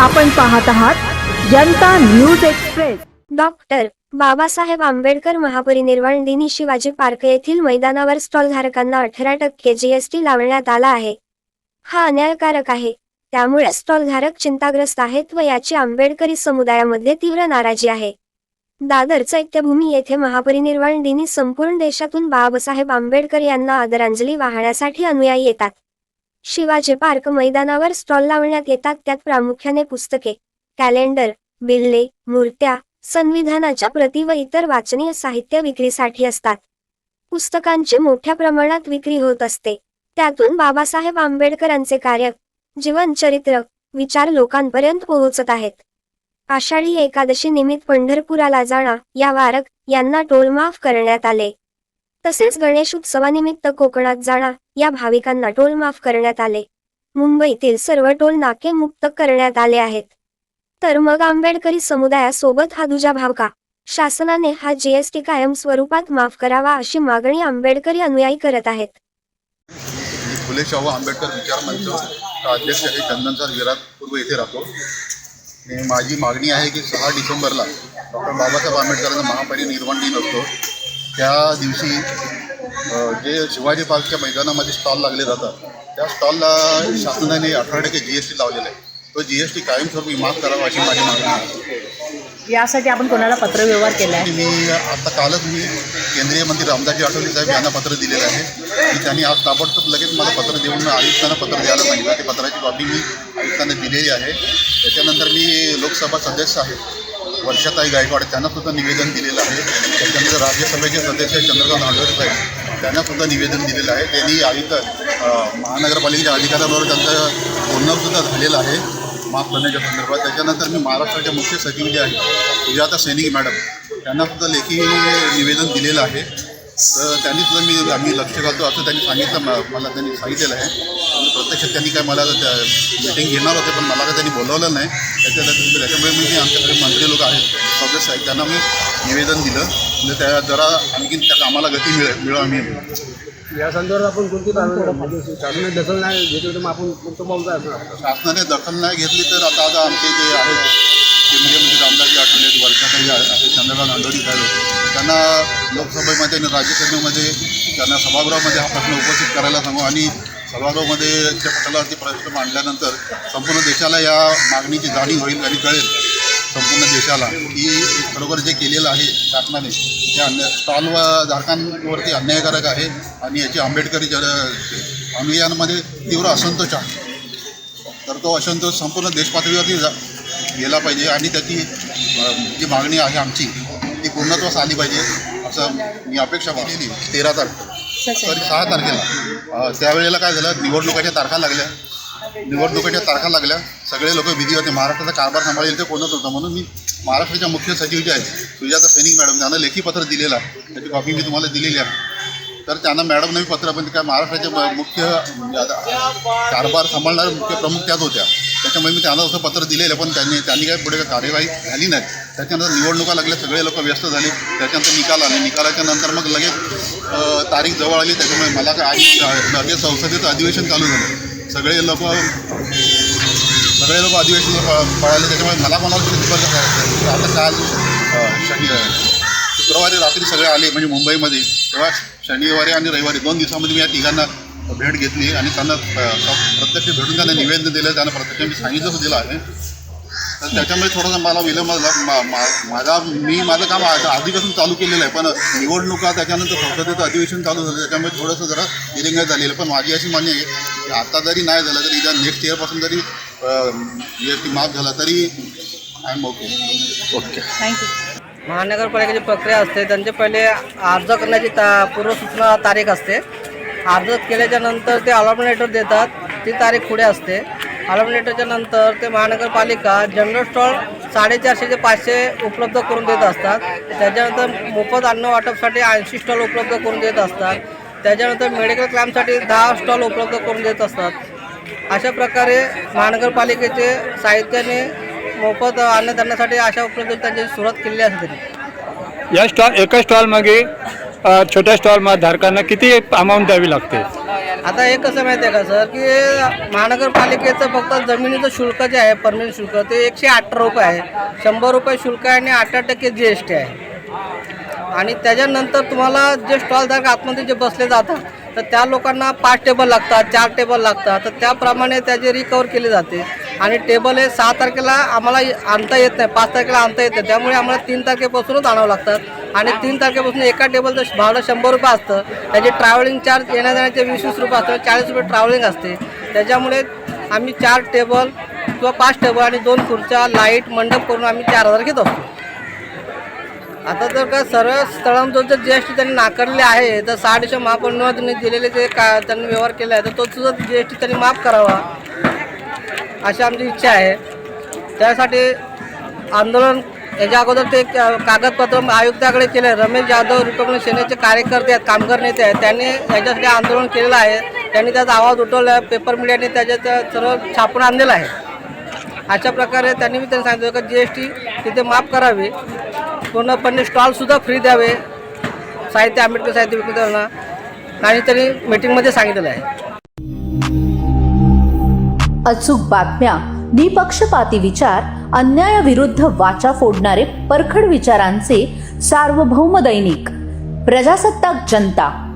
आपण पाहत आहात Janata news express. Doctor Babasaheb Ambedkar महापरिनिर्वाण दिनी शिवाजी पार्क येथील मैदानावर स्टॉल धारकांना अठरा टक्के जीएसटी लावण्यात आला आहे. हा अन्यायकारक आहे. त्यामुळे स्टॉल धारक चिंताग्रस्त आहेत व याची आंबेडकरी समुदायामध्ये तीव्र नाराजी आहे. दादर चैत्यभूमी येथे महापरिनिर्वाण दिनी संपूर्ण देशातून बाबासाहेब आंबेडकर यांना आदरांजली वाहण्यासाठी अनुयायी येतात. शिवाजी पार्क मैदानावर स्टॉल लावण्यात येतात. त्यात प्रामुख्याने पुस्तके कॅलेंडर बिल्ले मूर्त्या संविधानाच्या प्रती व इतर वाचनीय साहित्य विक्रीसाठी असतात. पुस्तकांची मोठ्या प्रमाणात विक्री होत असते. त्यातून बाबासाहेब आंबेडकरांचे कार्य जीवनचरित्र विचार लोकांपर्यंत पोहोचत आहेत. आषाढी एकादशी निमित्त पंढरपुराला जाणा या वारक यांना टोल माफ करण्यात आले. तसेच गणेश उत्सवानिमित्त कोकणात जाणा या भाविकांना टोल माफ करण्यात आले. मुंबईतील सर्व टोल नाके मुक्त करण्यात आले आहेत. तर मग आंबेडकरी समुदायासोबत हा दुजाभाव का? शासनाने हा जीएसटी कायम स्वरूपात माफ करावा अशी मागणी आंबेडकरी अनुयायी करत आहेत. फुले शाहू आंबेडकर विचार मंच अध्यक्ष हे चंदनसर विराट पूर्व येथे राहतो. माझी मागणी आहे की सहा डिसेंबरला डॉक्टर बाबासाहेब आंबेडकरांचा महापरिनिर्वाण दिन असतो. त्या दिवशी जे शिवाजी पार्कच्या मैदानामध्ये स्टॉल लागले जातात त्या स्टॉलला शासनाने अठरा टक्के जी एस टी लावलेला आहे. तो जी एस टी कायमस्वरूपी माफ करावा अशी माझी मागणी आहे. यासाठी आपण कोणाला पत्रव्यवहार केला आहे? मी आता कालच मी केंद्रीय मंत्री रामदासजी आठवले साहेब यांना पत्र दिलेलं आहे. की त्यांनी आज ताबडतोब लगेच मला पत्र देऊन आयुक्तांना पत्र द्यायला सांगितलं. ते पत्राची कॉपी मी आयुक्तांना दिलेली आहे. त्याच्यानंतर मी लोकसभा सदस्य आहे. वर्षाताई गायकवाड त्यांना सुद्धा निवेदन दिलेलं आहे. त्याच्यानंतर राज्यसभेचे सदस्य चंद्रकांत नांडवरे साहेब. त्यांना सुद्धा निवेदन दिलेलं आहे. त्यांनी आयुक्त महानगरपालिकेच्या अधिकाऱ्यांबरोबर त्यांचं बोलणंसुद्धा झालेलं आहे. माफ करण्याच्या संदर्भात. त्याच्यानंतर मी महाराष्ट्राच्या मुख्य सचिव जे आहेत सुजाता सैनिक मॅडम त्यांना सुद्धा लेखी निवेदन दिलेलं आहे. तर त्यांनी सुद्धा मी आम्ही लक्ष घालतो असं त्यांनी सांगितलं. मला त्यांनी सांगितलेलं आहे. आणि प्रत्यक्षात त्यांनी काय मला मीटिंग घेणार होते पण मला काय त्यांनी बोलवलं नाही. त्याच्या त्याच्यामुळे मी आमच्याकडे मंत्री लोक आहेत. सदस्य आहेत. त्यांना मी निवेदन दिलं. म्हणजे त्या जरा आणखीन त्या कामाला गती मिळेल मिळवा आम्ही. या संदर्भात आपण कोणती शासनाने दखल नाही घेतली तर मग आपण कोणतं पाऊल शासनाने दखल नाही घेतली तर आता आता आमचे जे आहेत केंद्रीय मंत्री रामदासजी आठवले आहेत वर्षाताई आहेत चंद्रकांत नांदोरी साहेब त्यांना लोकसभेमध्ये आणि राज्यसभेमध्ये त्यांना सभागृहामध्ये हा प्रश्न उपस्थित करायला सांगू. आणि सभागृहामध्ये त्या पटलावरती प्रश्न मांडल्यानंतर संपूर्ण देशाला या मागणीची जाणीव होईल आणि कळेल. संपूर्ण देशाला की खरोखर जे केलेलं आहे शासनाने ते अन्याय स्टॉल व धारकांवरती अन्यायकारक आहे आणि याची आंबेडकरी जन अनुयायांमध्ये तीव्र असंतोष आहे. तर तो असंतोष संपूर्ण देशपातळीवरती जा गेला पाहिजे आणि त्याची जी मागणी आहे आमची ती पूर्णत्वास आली पाहिजे असं मी अपेक्षा केली तेरा तारखे सॉरी सहा तारखेला. त्यावेळेला काय झालं? निवडणुकाच्या तारखा लागल्या. निवडणुकीच्या तारखा लागल्या. सगळे लोक विधी होते. महाराष्ट्राचा कारभार सांभाळेल ते कोणच होतं म्हणून मी महाराष्ट्राच्या मुख्य सचिव जे आहेत सुजाता सैनिक मॅडम. त्यांना लेखी पत्र दिलेलं त्याची कॉपी मी तुम्हाला दिलेली आहे. तर त्यांना मॅडम नवी पत्र पण काय महाराष्ट्राचे मुख्य म्हणजे आता कारभार सांभाळणारे मुख्य प्रमुख त्याच होत्या. त्याच्यामुळे मी त्यांना असं पत्र दिलेलं पण त्यांनी त्यांनी काय पुढे काय कार्यवाही झाली नाही. त्याच्यानंतर निवडणुका लागल्या. सगळे लोक व्यस्त झाले. त्याच्यानंतर निकाल आले. निकालाच्या नंतर मग लगेच तारीख जवळ आली. त्याच्यामुळे मला काय लगेच संसदेचं अधिवेशन चालू झालं. सगळे लोक सगळे लोक अधिवेशन पळाले त्याच्यामुळे मला कोणाला तरी दुपार करायचं आता काल शनि शुक्रवारी रात्री सगळे आले म्हणजे मुंबईमध्ये. तेव्हा शनिवारी आणि रविवारी दोन दिवसामध्ये मी या तिघांना भेट घेतली आणि त्यांना प्रत्यक्ष भेटून त्यांना निवेदन दिलं त्यांना प्रत्यक्ष मी सांगितलं दिलं आहे. तर त्याच्यामुळे थोडासा मला विलंब झाला. मा- माझा मी माझं काम आधीपासून चालू केलेलं आहे पण निवडणुका त्याच्यानंतर संसदेचं अधिवेशन चालू झालं त्याच्यामुळे थोडंसं जरा दिरंगात झालेलं पण माझी अशी मान्य आहे की आता जरी नाही झालं तरी जर नेक्स्ट इयरपासून जरी जी एस टी माफ झाला तरी I am okay okay thank you महानगरपालिकेची प्रक्रिया असते त्यांचे पहिले अर्ज करण्याची ता पूर्वसूचना तारीख असते. अर्ज केल्याच्यानंतर ते अलॉटमेंट लेटर देतात ती तारीख पुढे असते. अलॉटमेंट लेटरच्या नंतर ते महानगरपालिका जनरल स्टॉल साडेचारशे ते पाचशे उपलब्ध करून देत असतात. त्याच्यानंतर मोफत अन्न वाटपसाठी ऐंशी स्टॉल उपलब्ध करून देत असतात. त्याच्यानंतर मेडिकल क्लॅम्पसाठी दहा स्टॉल उपलब्ध करून देत असतात. अशा प्रकारे महानगरपालिकेचे साहित्याने मोफत अन्नधान्यासाठी अशा उपलब्ध त्यांची सुरुवात केलेली असते. या स्टॉल एका स्टॉलमागे छोट्या स्टॉल धारकांना किती अमाऊंट द्यावी लागते? आता हे कसं माहिती आहे का सर की महानगरपालिकेचं फक्त जमिनीचं शुल्क जे आहे परमिट शुल्क ते एकशे अठरा रुपये आहे. शंभर रुपये शुल्क आहे आणि अठरा टक्के जी एस टी आहे. आणि त्याच्यानंतर तुम्हाला जे स्टॉलधारक आतमध्ये जे बसले जातात तर त्या लोकांना पाच टेबल लागतात चार टेबल लागतात. तर त्याप्रमाणे त्याचे रिकवर केले जाते. आणि टेबल हे सहा तारखेला आम्हाला आणता येत नाही पाच तारखेला आणता येत नाही. त्यामुळे आम्हाला तीन तारखेपासूनच आणावं लागतात आणि तीन तारखेपासून एका टेबलचं भाडं शंभर रुपये असतं. त्याचे ट्रॅव्हलिंग चार्ज येण्या जाण्याचे वीस वीस रुपये असतात चाळीस रुपये ट्रॅव्हलिंग असते. त्याच्यामुळे आम्ही चार टेबल किंवा पाच टेबल आणि दोन खुर्च्या लाइट मंडप करून आम्ही चार हजार घेत असतो. आता जर का सर्व स्थळांचं जर जी एस टी त्यांनी नाकारले आहे तर सहा डिसेंबर दिलेले जे का त्यांनी व्यवहार केला आहे तर तो सुद्धा जी एस टी त्यांनी माफ करावा अशी आमची इच्छा आहे. त्यासाठी आंदोलन याच्या अगोदर ते कागदपत्र आयुक्ताकडे केले. रमेश जाधव रिपब्लिक सेनेचे कार्यकर्ते आहेत कामगार नेते आहेत. त्यांनी याच्यासाठी आंदोलन केलेलं आहे. त्यांनी त्याचा आवाज उठवला आहे पेपर मीडियाने त्याच्यात सर्व छापून आणलेलं आहे. अशा प्रकारे त्यांनी मी त्यांनी सांगितलं का जी एस टी तिथे माफ करावी. पूर्णपणे स्टॉलसुद्धा फ्री द्यावे. साहित्य आंबेडकर साहित्य विक्रेत्यांना. आणि त्यांनी मीटिंगमध्ये सांगितलेलं आहे. अचूक बातम्या निपक्षपाती विचार अन्यायाविरुद्ध वाचा फोडणारे परखड विचारांचे सार्वभौम दैनिक प्रजासत्ताक जनता.